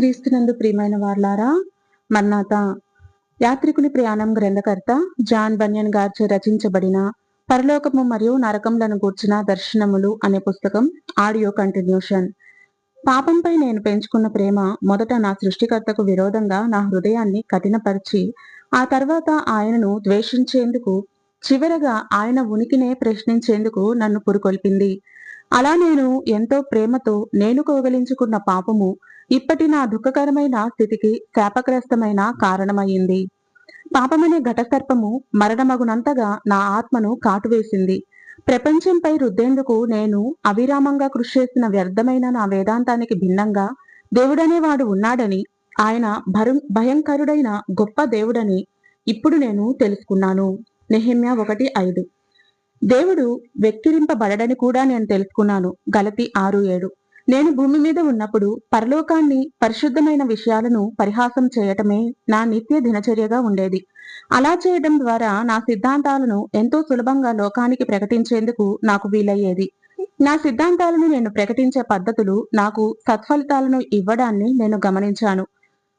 క్రీస్తునందు ప్రియమైన వార్లారా మర్నాత యాత్రికుని ప్రయాణం గ్రంథకర్త జాన్ బన్యన్ గారిచే రచించబడిన పరలోకము మరియు నరకములను గూర్చిన దర్శనములు అనే పుస్తకం ఆడియో కంటిన్యూషన్. పాపంపై నేను పెంచుకున్న ప్రేమ మొదట నా సృష్టికర్తకు విరోధంగా నా హృదయాన్ని కఠినపరిచి ఆ తర్వాత ఆయనను ద్వేషించేందుకు చివరగా ఆయన ఉనికినే ప్రశ్నించేందుకు నన్ను పురుకొల్పింది. అలా నేను ఎంతో ప్రేమతో నేను కోగలించుకున్న పాపము ఇప్పటి నా దుఃఖకరమైన స్థితికి శాపగ్రస్తమైన కారణమయ్యింది పాపమనే ఘటసర్పము మరణమగునంతగా నా ఆత్మను కాటువేసింది. ప్రపంచంపై రుద్దేందుకు నేను అవిరామంగా కృషి చేసిన వ్యర్థమైన నా వేదాంతానికి భిన్నంగా దేవుడనేవాడు ఉన్నాడని ఆయన భరు భయంకరుడైన గొప్ప దేవుడని ఇప్పుడు నేను తెలుసుకున్నాను. నెహిమ్య ఒకటి ఐదు. దేవుడు వ్యక్తిరింపబడడని కూడా నేను తెలుసుకున్నాను. గలతి ఆరు ఏడు. నేను భూమి మీద ఉన్నప్పుడు పరలోకాన్ని పరిశుద్ధమైన విషయాలను పరిహాసం చేయటమే నా నిత్య దినచర్యగా ఉండేది. అలా చేయడం ద్వారా నా సిద్ధాంతాలను ఎంతో సులభంగా లోకానికి ప్రకటించేందుకు నాకు వీలయ్యేది. నా సిద్ధాంతాలను నేను ప్రకటించే పద్ధతులు నాకు సత్ఫలితాలను ఇవ్వడాన్ని నేను గమనించాను.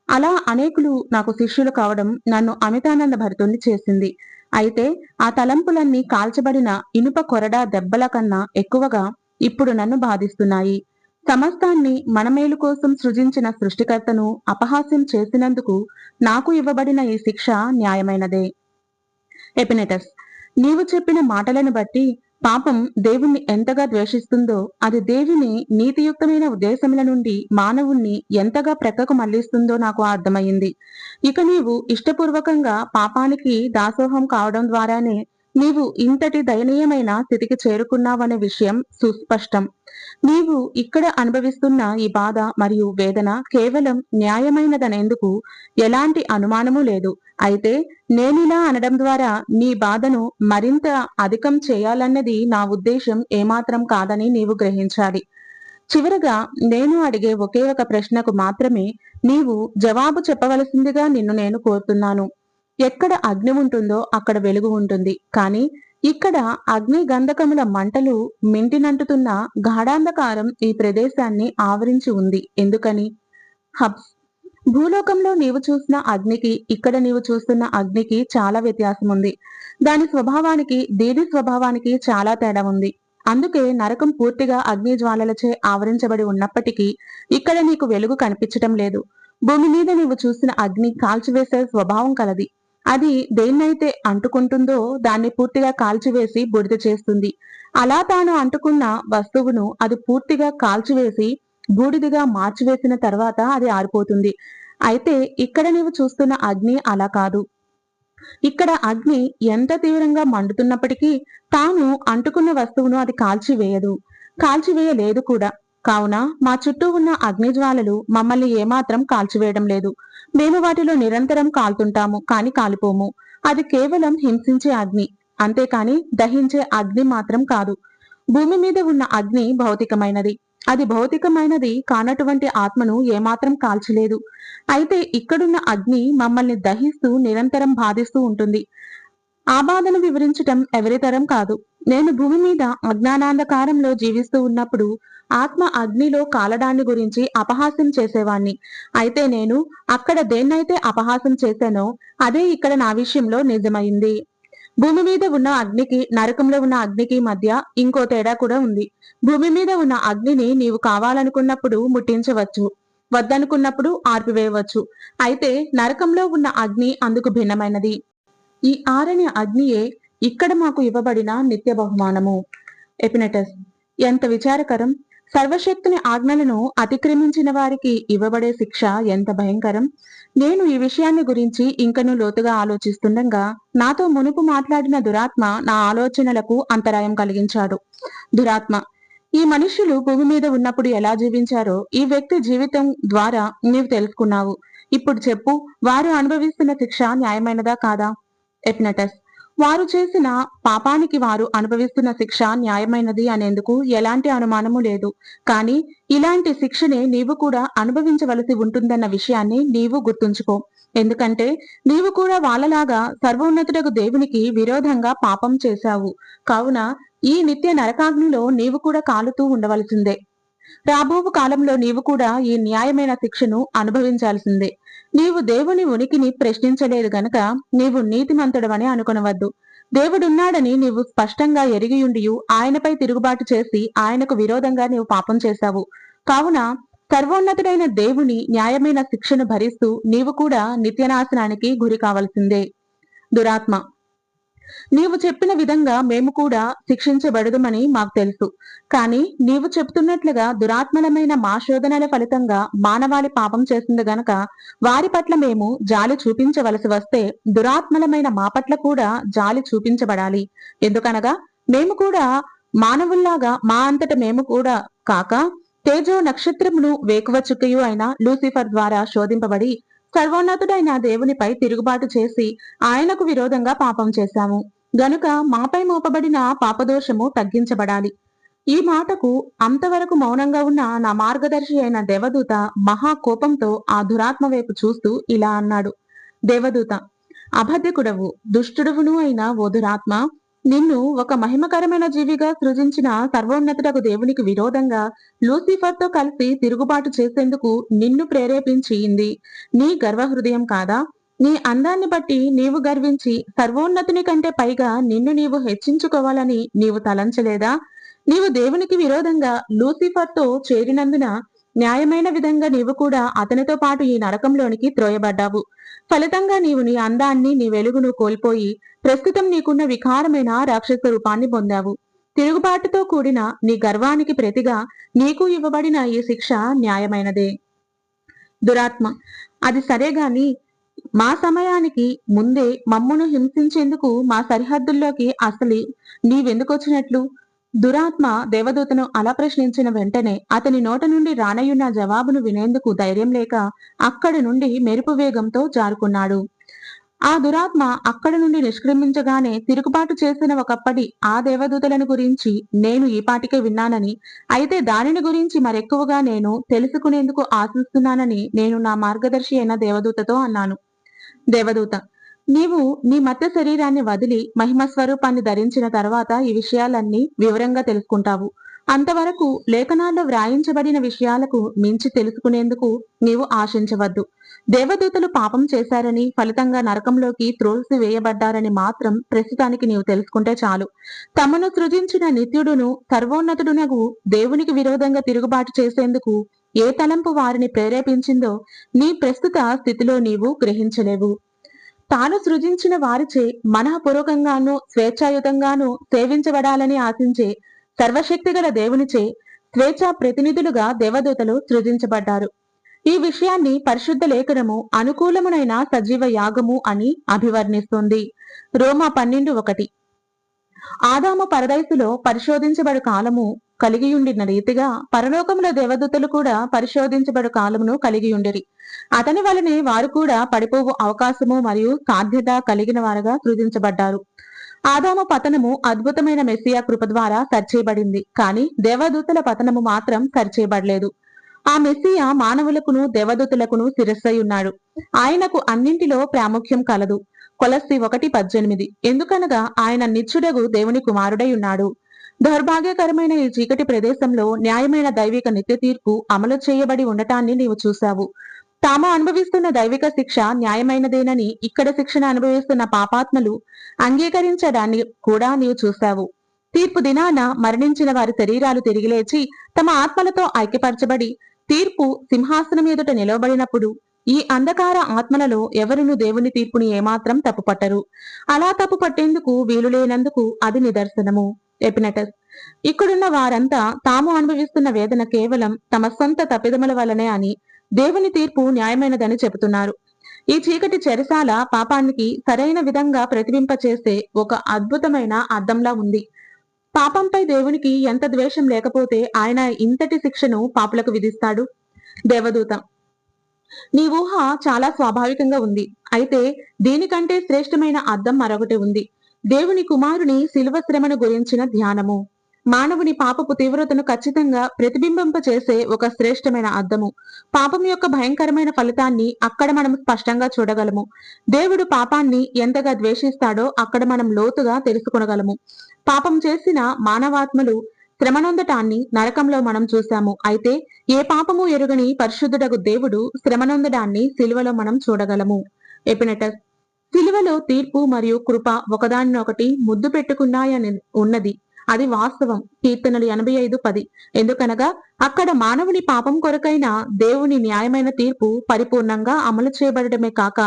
అలా అనేకులు నాకు శిష్యులు కావడం నన్ను అమితానంద భరితుణ్ణి చేసింది. అయితే ఆ తలంపులన్నీ కాల్చబడిన ఇనుప కొరడా దెబ్బల కన్నా ఎక్కువగా ఇప్పుడు నన్ను బాధిస్తున్నాయి. సమస్తాన్ని మన మేలు కోసం సృజించిన సృష్టికర్తను అపహాస్యం చేసినందుకు నాకు ఇవ్వబడిన ఈ శిక్ష న్యాయమైనదే. ఎపినెటస్ నీవు చెప్పిన మాటలను బట్టి పాపం దేవుణ్ణి ఎంతగా ద్వేషిస్తుందో అది దేవిని నీతియుక్తమైన ఉద్దేశముల నుండి మానవుణ్ణి ఎంతగా ప్రక్కకు మళ్ళిస్తుందో నాకు అర్థమైంది ఇక నీవు ఇష్టపూర్వకంగా పాపానికి దాసోహం కావడం ద్వారానే నీవు ఇంతటి దయనీయమైన స్థితికి చేరుకున్నావనే విషయం సుస్పష్టం. నీవు ఇక్కడ అనుభవిస్తున్న ఈ బాధ మరియు వేదన కేవలం న్యాయమైనదనేందుకు ఎలాంటి అనుమానము లేదు. అయితే నేనిలా అనడం ద్వారా నీ బాధను మరింత అధికం చేయాలన్నది నా ఉద్దేశం ఏమాత్రం కాదని నీవు గ్రహించాలి. చివరగా నేను అడిగే ఒకే ఒక ప్రశ్నకు మాత్రమే నీవు జవాబు చెప్పవలసిందిగా నిన్ను నేను కోరుతున్నాను. ఎక్కడ అగ్ని ఉంటుందో అక్కడ వెలుగు ఉంటుంది. కానీ ఇక్కడ అగ్ని గంధకముల మంటలు మింటినంటుతున్న గాఢాంధకారం ఈ ప్రదేశాన్ని ఆవరించి ఉంది. ఎందుకని? హబ్స్ భూలోకంలో నీవు చూసిన అగ్నికి ఇక్కడ నీవు చూస్తున్న అగ్నికి చాలా వ్యత్యాసం ఉంది. దాని స్వభావానికి దీని స్వభావానికి చాలా తేడా ఉంది. అందుకే నరకం పూర్తిగా అగ్ని జ్వాలలచే ఆవరించబడి ఉన్నప్పటికీ ఇక్కడ నీకు వెలుగు కనిపించటం లేదు. భూమి మీద నీవు చూసిన అగ్ని కాల్చివేసే స్వభావం కలది. అది దేన్నైతే అంటుకుంటుందో దాన్ని పూర్తిగా కాల్చివేసి బుడిద చేస్తుంది. అలా తాను అంటుకున్న వస్తువును అది పూర్తిగా కాల్చివేసి బూడిదిగా మార్చివేసిన తర్వాత అది ఆరిపోతుంది. అయితే ఇక్కడ నీవు చూస్తున్న అగ్ని అలా కాదు. ఇక్కడ అగ్ని ఎంత తీవ్రంగా మండుతున్నప్పటికీ తాను అంటుకున్న వస్తువును అది కాల్చివేయదు. కాల్చివేయలేదు కూడా. కావున మా చుట్టూ ఉన్న అగ్నిజ్వాలలు మమ్మల్ని ఏమాత్రం కాల్చివేయడం లేదు. మేము వాటిలో నిరంతరం కాల్తుంటాము కాని కాలిపోము. అది కేవలం హింసించే అగ్ని. అంతేకాని దహించే అగ్ని మాత్రం కాదు. భూమి మీద ఉన్న అగ్ని భౌతికమైనది. అది భౌతికమైనది కానటువంటి ఆత్మను ఏమాత్రం కాల్చలేదు. అయితే ఇక్కడున్న అగ్ని మమ్మల్ని దహిస్తూ నిరంతరం బాధిస్తూ ఉంటుంది. ఆ బాధను వివరించటం ఎవరితరం కాదు. నేను భూమి మీద అజ్ఞానాంధకారంలో జీవిస్తూ ఉన్నప్పుడు ఆత్మ అగ్నిలో కాలడాన్ని గురించి అపహాస్యం చేసేవాణ్ణి. అయితే నేను అక్కడ దేన్నైతే అపహాసం చేశానో అదే ఇక్కడ నా విషయంలో నిజమైంది. భూమి మీద ఉన్న అగ్నికి నరకంలో ఉన్న అగ్నికి మధ్య ఇంకో తేడా కూడా ఉంది. భూమి మీద ఉన్న అగ్నిని నీవు కావాలనుకున్నప్పుడు ముట్టించవచ్చు వద్దనుకున్నప్పుడు ఆర్పివేయవచ్చు. అయితే నరకంలో ఉన్న అగ్ని అందుకు భిన్నమైనది. ఈ ఆరని అగ్నియే ఇక్కడ మాకు ఇవ్వబడిన నిత్య బహుమానము. ఎపినెటస్. ఎంత విచారకరం! సర్వశక్తుని ఆజ్ఞలను అతిక్రమించిన వారికి ఇవ్వబడే శిక్ష ఎంత భయంకరం? నేను ఈ విషయాన్ని గురించి ఇంకను లోతుగా ఆలోచిస్తుండగా నాతో మునుపు మాట్లాడిన దురాత్మ నా ఆలోచనలకు అంతరాయం కలిగించాడు. దురాత్మ ఈ మనుష్యులు భూమి మీద ఉన్నప్పుడు ఎలా జీవించారో ఈ వ్యక్తి జీవితం ద్వారా నీవు తెలుసుకున్నావు. ఇప్పుడు చెప్పు వారు అనుభవిస్తున్న శిక్ష న్యాయమైనదా కాదా? ఎప్నటస్ వారు చేసిన పాపానికి వారు అనుభవిస్తున్న శిక్ష న్యాయమైనది అనేందుకు ఎలాంటి అనుమానము లేదు. కానీ ఇలాంటి శిక్షనే నీవు కూడా అనుభవించవలసి ఉంటుందన్న విషయాన్ని నీవు గుర్తుంచుకో. ఎందుకంటే నీవు కూడా వాళ్ళలాగా సర్వోన్నతుడకు దేవునికి విరోధంగా పాపం చేశావు. కావున ఈ నిత్య నరకాగ్నిలో నీవు కూడా కాలుతూ ఉండవలసిందే. రాబోవు కాలంలో నీవు కూడా ఈ న్యాయమైన శిక్షను అనుభవించాల్సిందే. నీవు దేవుని ఉనికిని ప్రశ్నించలేదు గనక నీవు నీతిమంతుడవని అనుకొనవద్దు. దేవుడున్నాడని నీవు స్పష్టంగా ఎరిగియుండియు ఆయనపై తిరుగుబాటు చేసి ఆయనకు విరోధంగా నీవు పాపం చేశావు. కావున సర్వోన్నతుడైన దేవుని న్యాయమైన శిక్షను భరిస్తూ నీవు కూడా నిత్యనాశనానికి గురి కావలసిందే. దురాత్మ నీవు చెప్పిన విధంగా మేము కూడా శిక్షించబడదుమని మాకు తెలుసు. కానీ నీవు చెప్తున్నట్లుగా దురాత్మలమైన మా శోధనల ఫలితంగా మానవాళి పాపం చేసింది గనక వారి పట్ల మేము జాలి చూపించవలసి వస్తే దురాత్మలమైన మా పట్ల కూడా జాలి చూపించబడాలి. ఎందుకనగా మేము కూడా మానవుల్లాగా మా అంతట మేము కూడా కాక తేజో నక్షత్రమును వేకువ చుక్కయు అయిన లూసిఫర్ ద్వారా శోధింపబడి సర్వోన్నతుడైన దేవునిపై తిరుగుబాటు చేసి ఆయనకు విరోధంగా పాపం చేశాము. గనుక మాపై మోపబడిన పాపదోషము తగ్గించబడాలి. ఈ మాటకు అంతవరకు మౌనంగా ఉన్న నా మార్గదర్శి అయిన దేవదూత మహా కోపంతో ఆ దురాత్మ వైపు చూస్తూ ఇలా అన్నాడు. దేవదూత అబద్ధకుడవు దుష్టుడువును అయిన ఓ దురాత్మ నిన్ను ఒక మహిమకరమైన జీవిగా సృజించిన సర్వోన్నతుడకు దేవునికి విరోధంగా లూసిఫర్తో కలిసి తిరుగుబాటు చేసేందుకు నిన్ను ప్రేరేపించింది. నీ గర్వహృదయం కాదా? నీ అందాన్ని బట్టి నీవు గర్వించి సర్వోన్నతుని కంటే పైగా నిన్ను నీవు హెచ్చించుకోవాలని నీవు తలంచలేదా? నీవు దేవునికి విరోధంగా లూసిఫర్తో చేరినందున న్యాయమైన విధంగా నీవు కూడా అతనితో పాటు ఈ నరకంలోనికి త్రోయబడ్డావు. ఫలితంగా నీవు నీ అందాన్ని నీ వెలుగును కోల్పోయి ప్రస్తుతం నీకున్న వికారమైన రాక్షస రూపాన్ని పొందావు. తిరుగుబాటుతో కూడిన నీ గర్వానికి ప్రతిగా నీకు ఇవ్వబడిన ఈ శిక్ష న్యాయమైనదే. దురాత్మ అది సరే గాని మా సమయానికి ముందే మమ్మును హింసించేందుకు మా సరిహద్దుల్లోకి అసలు నీవెందుకొచ్చినట్లు? దురాత్మ దేవదూతను అలా ప్రశ్నించిన వెంటనే అతని నోట నుండి రానయ్యున్న జవాబును వినేందుకు ధైర్యం లేక అక్కడి నుండి మెరుపు వేగంతో జారుకున్నాడు. ఆ దురాత్మ అక్కడి నుండి నిష్క్రమించగానే తిరుగుబాటు చేసిన ఒకప్పటి ఆ దేవదూతలను గురించి నేను ఈ పాటికే విన్నానని అయితే దానిని గురించి మరెక్కువగా నేను తెలుసుకునేందుకు ఆశిస్తున్నానని నేను నా మార్గదర్శి అయిన దేవదూతతో అన్నాను. దేవదూత నీవు నీ మత్య శరీరాన్ని వదిలి మహిమ స్వరూపాన్ని ధరించిన తర్వాత ఈ విషయాలన్నీ వివరంగా తెలుసుకుంటావు. అంతవరకు లేఖనాల్లో వ్రాయించబడిన విషయాలకు మించి తెలుసుకునేందుకు నీవు ఆశించవద్దు. దేవదూతలు పాపం చేశారని ఫలితంగా నరకంలోకి త్రోసి వేయబడ్డారని మాత్రం ప్రస్తుతానికి నీవు తెలుసుకుంటే చాలు. తమను సృజించిన నిత్యుడును సర్వోన్నతుడునకు దేవునికి విరోధంగా తిరుగుబాటు చేసేందుకు ఏ తలంపు వారిని ప్రేరేపించిందో నీ ప్రస్తుత స్థితిలో నీవు గ్రహించలేవు. తాను సృజించిన వారిచే మనఃపూర్వకంగాను స్వేచ్ఛాయుతంగాను సేవించబడాలని ఆశించే సర్వశక్తిగల దేవునిచే స్వేచ్ఛా ప్రతినిధులుగా దేవదూతలు సృజించబడ్డారు. ఈ విషయాన్ని పరిశుద్ధ లేఖనము అనుకూలమునైన సజీవ యాగము అని అభివర్ణిస్తుంది. రోమా పన్నెండు ఒకటి. ఆదాము పరదైసులో పరిశోధించబడు కాలము కలిగియుండిన రీతిగా పరలోకముల దేవదూతలు కూడా పరిశోధించబడు కాలమును కలిగియుండిరి. అతని వలనే వారు కూడా పడిపోవు అవకాశము మరియు సాధ్యత కలిగిన వారుగా సృజించబడ్డారు. ఆదాము పతనము అద్భుతమైన మెస్సియా కృప ద్వారా సరిచేయబడింది కానీ దేవదూతల పతనము మాత్రం సరిచేయబడలేదు. ఆ మెస్సియా మానవులకును దేవదూతలకును శిరస్సై ఉన్నాడు. ఆయనకు అన్నింటిలో ప్రాముఖ్యం కలదు. కొలస్సి ఒకటి పద్దెనిమిది. ఎందుకనగా ఆయన నిత్యుడగు దేవుని కుమారుడై ఉన్నాడు. దౌర్భాగ్యకరమైన ఈ చీకటి ప్రదేశంలో న్యాయమైన దైవిక నిత్య తీర్పు అమలు చేయబడి ఉండటాన్ని నీవు చూశావు. తాము అనుభవిస్తున్న దైవిక శిక్ష న్యాయమైనదేనని ఇక్కడ శిక్షణ అనుభవిస్తున్న పాపాత్మలు అంగీకరించడాన్ని కూడా నీవు చూశావు. తీర్పు దినాన మరణించిన వారి శరీరాలు తిరిగిలేచి తమ ఆత్మలతో ఐక్యపరచబడి తీర్పు సింహాసనం ఎదుట నిలవబడినప్పుడు ఈ అంధకార ఆత్మలలో ఎవరును దేవుని తీర్పుని ఏమాత్రం తప్పుపట్టరు. అలా తప్పు పట్టేందుకు వీలు లేనందుకు అది నిదర్శనము. ఎపినటస్ ఇక్కడున్న వారంతా తాము అనుభవిస్తున్న వేదన కేవలం తమ సొంత తప్పిదముల వల్లనే అని దేవుని తీర్పు న్యాయమైనదని చెబుతున్నారు. ఈ చీకటి చెరసాల పాపానికి సరైన విధంగా ప్రతిబింపచేసే ఒక అద్భుతమైన అర్థంలా ఉంది. పాపంపై దేవునికి ఎంత ద్వేషం లేకపోతే ఆయన ఇంతటి శిక్షను పాపులకు విధిస్తాడు? దేవదూత. నీ ఊహ చాలా స్వాభావికంగా ఉంది. అయితే దీనికంటే శ్రేష్టమైన అర్థం మరొకటి ఉంది. దేవుని కుమారుని శిలువ శ్రమను గురించిన ధ్యానము. మానవుని పాపపు తీవ్రతను ఖచ్చితంగా ప్రతిబింబింప చేసే ఒక శ్రేష్టమైన అర్థము. పాపం యొక్క భయంకరమైన ఫలితాన్ని అక్కడ మనం స్పష్టంగా చూడగలము. దేవుడు పాపాన్ని ఎంతగా ద్వేషిస్తాడో అక్కడ మనం లోతుగా తెలుసుకొనగలము. పాపం చేసిన మానవాత్మలు శ్రమనొందటాన్ని నరకంలో మనం చూశాము. అయితే ఏ పాపము ఎరుగని పరిశుద్ధుడగు దేవుడు శ్రమనొందడాన్ని సిలువలో మనం చూడగలము. ఎపినెటస్ సిలువలో తీర్పు మరియు కృప ఒకదానినొకటి ముద్దు పెట్టుకున్నాయని ఉన్నది. అది వాస్తవం. కీర్తనలు ఎనభై ఐదు పది. ఎందుకనగా అక్కడ మానవుని పాపం కొరకైన దేవుని న్యాయమైన తీర్పు పరిపూర్ణంగా అమలు చేయబడమే కాక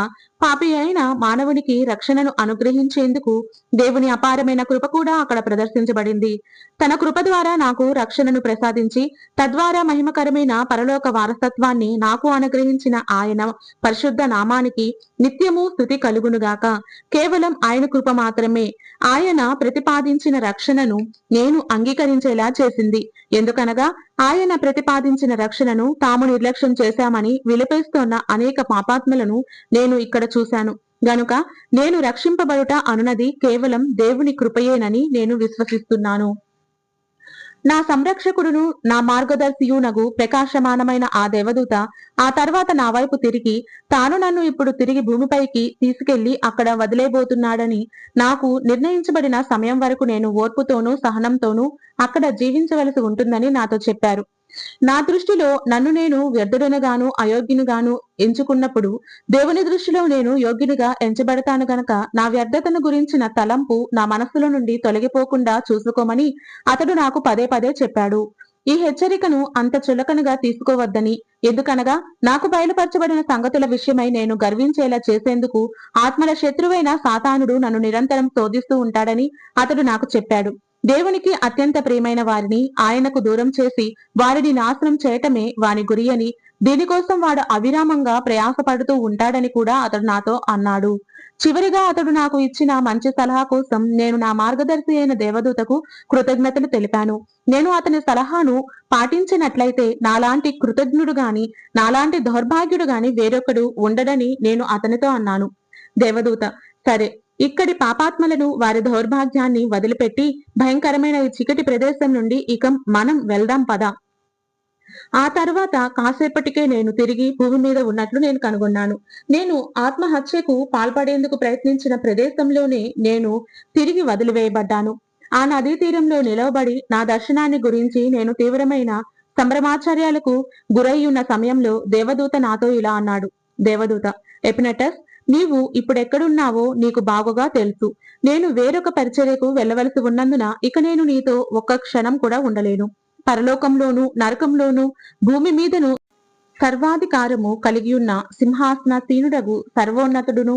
పాపి అయిన మానవునికి రక్షణను అనుగ్రహించేందుకు దేవుని అపారమైన కృప కూడా అక్కడ ప్రదర్శించబడింది. తన కృప ద్వారా నాకు రక్షణను ప్రసాదించి తద్వారా మహిమకరమైన పరలోక వారసత్వాన్ని నాకు అనుగ్రహించిన ఆయన పరిశుద్ధ నామానికి నిత్యము స్థుతి కలుగునుగాక కేవలం ఆయన కృప మాత్రమే. ఆయన ప్రతిపాదించిన రక్షణను నేను అంగీకరించేలా చేసింది. ఎందుకనగా ఆయన ప్రతిపాదించిన రక్షణను తాము నిర్లక్ష్యం చేశామని విలపిస్తోన్న అనేక పాపాత్మలను నేను ఇక్కడ చూశాను. గనుక నేను రక్షింపబడుట అనునది కేవలం దేవుని కృపయేనని నేను విశ్వసిస్తున్నాను. నా సంరక్షకుడును నా మార్గదర్శియునగు ప్రకాశమానమైన ఆ దేవదూత ఆ తర్వాత నా వైపు తిరిగి తాను నన్ను ఇప్పుడు తిరిగి భూమిపైకి తీసుకెళ్ళి అక్కడ వదిలేబోతున్నాడని నాకు నిర్ణయించబడిన సమయం వరకు నేను ఓర్పుతోనూ సహనంతోనూ అక్కడ జీవించవలసి ఉంటుందని నాతో చెప్పారు. నా దృష్టిలో నన్ను నేను వ్యర్థుడనుగాను అయోగ్యునిగాను ఎంచుకున్నప్పుడు దేవుని దృష్టిలో నేను యోగ్యునిగా ఎంచబడతాను గనక నా వ్యర్థతను గురించిన తలంపు నా మనస్సులో నుండి తొలగిపోకుండా చూసుకోమని అతడు నాకు పదే పదే చెప్పాడు. ఈ హెచ్చరికను అంత చులకనగా తీసుకోవద్దని ఎందుకనగా నాకు బయలుపరచబడిన సంగతుల విషయమై నేను గర్వించేలా చేసేందుకు ఆత్మల శత్రువైన సాతానుడు నన్ను నిరంతరం శోధిస్తూ ఉంటాడని అతడు నాకు చెప్పాడు. దేవునికి అత్యంత ప్రియమైన వారిని ఆయనకు దూరం చేసి వారిని నాశనం చేయటమే వాని గురి అని దీనికోసం వాడు అవిరామంగా ప్రయాసపడుతూ ఉంటాడని కూడా అతడు నాతో అన్నాడు. చివరిగా అతడు నాకు ఇచ్చిన మంచి సలహా కోసం నేను నా మార్గదర్శి అయిన దేవదూతకు కృతజ్ఞతలు తెలిపాను. నేను అతని సలహాను పాటించినట్లయితే నాలాంటి కృతజ్ఞుడు గాని నాలాంటి దౌర్భాగ్యుడు గాని వేరొకడు ఉండడని నేను అతనితో అన్నాను. దేవదూత సరే ఇక్కడి పాపాత్మలను వారి దౌర్భాగ్యాన్ని వదిలిపెట్టి భయంకరమైన ఈ చికటి ప్రదేశం నుండి ఇక మనం వెళ్దాం పదా. ఆ తర్వాత కాసేపటికే నేను తిరిగి భూమి మీద ఉన్నట్లు నేను కనుగొన్నాను. నేను ఆత్మహత్యకు పాల్పడేందుకు ప్రయత్నించిన ప్రదేశంలోనే నేను తిరిగి వదిలివేయబడ్డాను. ఆ నదీ తీరంలో నిలవబడి నా దర్శనాన్ని గురించి నేను తీవ్రమైన సంభ్రమాచార్యాలకు గురయ్యున్న సమయంలో దేవదూత నాతో ఇలా అన్నాడు. దేవదూత ఎపినటస్ నీవు ఇప్పుడెక్కడున్నావో నీకు బాగుగా తెలుసు. నేను వేరొక పరిచర్యకు వెళ్ళవలసి ఉన్నందున ఇక నేను నీతో ఒక్క క్షణం కూడా ఉండలేను. పరలోకంలోను నరకంలోను భూమి మీదను సర్వాధికారము కలిగియున్న సింహాసనసీనుడగు సర్వోన్నతుడును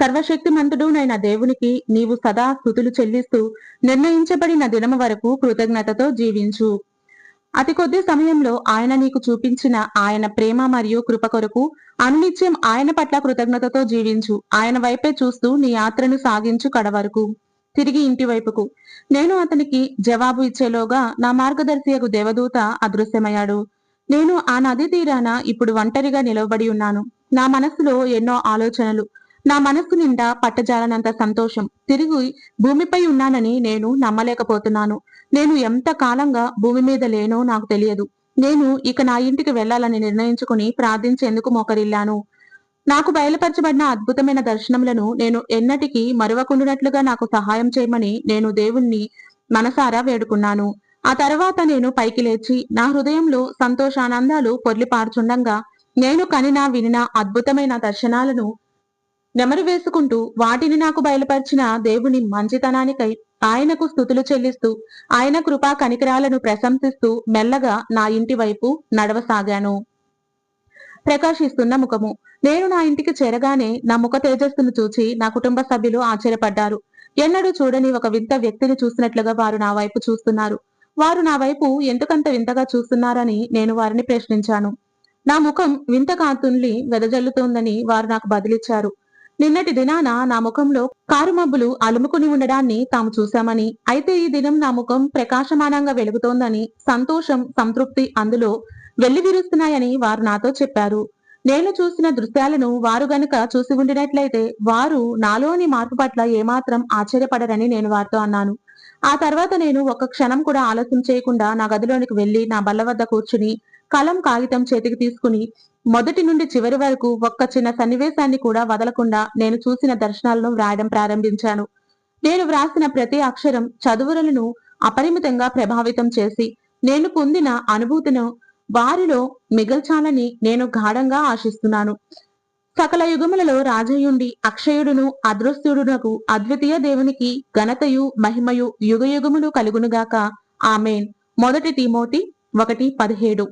సర్వశక్తిమంతుడునైన దేవునికి నీవు సదా స్థుతులు చెల్లిస్తూ నిర్ణయించబడిన దినము వరకు కృతజ్ఞతతో జీవించు. అతి కొద్ది సమయంలో ఆయన నీకు చూపించిన ఆయన ప్రేమ మరియు కృప కొరకు అనునిత్యం ఆయన పట్ల కృతజ్ఞతతో జీవించు. ఆయన వైపే చూస్తూ నీ యాత్రను సాగించు కడవరకు. తిరిగి ఇంటి వైపుకు. నేను అతనికి జవాబు ఇచ్చేలోగా నా మార్గదర్శియకు దేవదూత అదృశ్యమయ్యాడు. నేను ఆ నది తీరాన ఇప్పుడు ఒంటరిగా నిలవబడి ఉన్నాను. నా మనసులో ఎన్నో ఆలోచనలు. నా మనస్సు నిండా పట్టజాలనంత సంతోషం. తిరిగి భూమిపై ఉన్నానని నేను నమ్మలేకపోతున్నాను. నేను ఎంత కాలంగా భూమి మీద లేనో నాకు తెలియదు. నేను ఇక నా ఇంటికి వెళ్ళాలని నిర్ణయించుకుని ప్రార్థించేందుకు మోకరిల్లాను. నాకు బయలుపరచబడిన అద్భుతమైన దర్శనములను నేను ఎన్నటికీ మరువకుండునట్లుగా నాకు సహాయం చేయమని నేను దేవుణ్ణి మనసారా వేడుకున్నాను. ఆ తర్వాత నేను పైకి లేచి నా హృదయంలో సంతోషానందాలు పొర్లిపార్చుండగా నేను కనినా వినిన అద్భుతమైన దర్శనాలను నెమరు వేసుకుంటూ వాటిని నాకు బయలుపరిచిన దేవుని మంచితనానికై ఆయనకు స్థుతులు చెల్లిస్తూ ఆయన కృపా కనికరాలను ప్రశంసిస్తూ మెల్లగా నా ఇంటి వైపు నడవసాగాను. ప్రకాశిస్తున్న ముఖము. నేను నా ఇంటికి చేరగానే నా ముఖ తేజస్సును చూచి నా కుటుంబ సభ్యులు ఆశ్చర్యపడ్డారు. ఎన్నడూ చూడని ఒక వింత వ్యక్తిని చూసినట్లుగా వారు నా వైపు చూస్తున్నారు. వారు నా వైపు ఎందుకంత వింతగా చూస్తున్నారని నేను వారిని ప్రశ్నించాను. నా ముఖం వింత కాంతుల్ని వెదజల్లుతోందని వారు నాకు బదిలిచ్చారు. నిన్నటి దినాన నా ముఖంలో కారు మబ్బులు అలుముకుని ఉండడాన్ని తాము చూశామని అయితే ఈ దినం నా ముఖం ప్రకాశమానంగా వెలుగుతోందని సంతోషం సంతృప్తి అందులో వెల్లివిరుస్తున్నాయని వారు నాతో చెప్పారు. నేను చూసిన దృశ్యాలను వారు గనుక చూసి ఉండినట్లయితే వారు నాలోని మార్పు పట్ల ఏమాత్రం ఆశ్చర్యపడరని నేను వారితో అన్నాను. ఆ తర్వాత నేను ఒక క్షణం కూడా ఆలస్యం చేయకుండా నా గదిలోనికి వెళ్ళి నా బల్ల వద్ద కూర్చుని కలం కాగితం చేతికి తీసుకుని మొదటి నుండి చివరి వరకు ఒక్క చిన్న సన్నివేశాన్ని కూడా వదలకుండా నేను చూసిన దర్శనాలను వ్రాయడం ప్రారంభించాను. నేను వ్రాసిన ప్రతి అక్షరం చదువులను అపరిమితంగా ప్రభావితం చేసి నేను పొందిన అనుభూతిను వారిలో మిగల్చాలని నేను గాఢంగా ఆశిస్తున్నాను. సకల యుగములలో రాజయుండి అక్షయుడును అదృశ్యుడునకు అద్వితీయ దేవునికి ఘనతయు మహిమయు యుగయుగములు కలుగునుగాక. ఆమెన్. మొదటి తిమోతి ఒకటి పదిహేడు.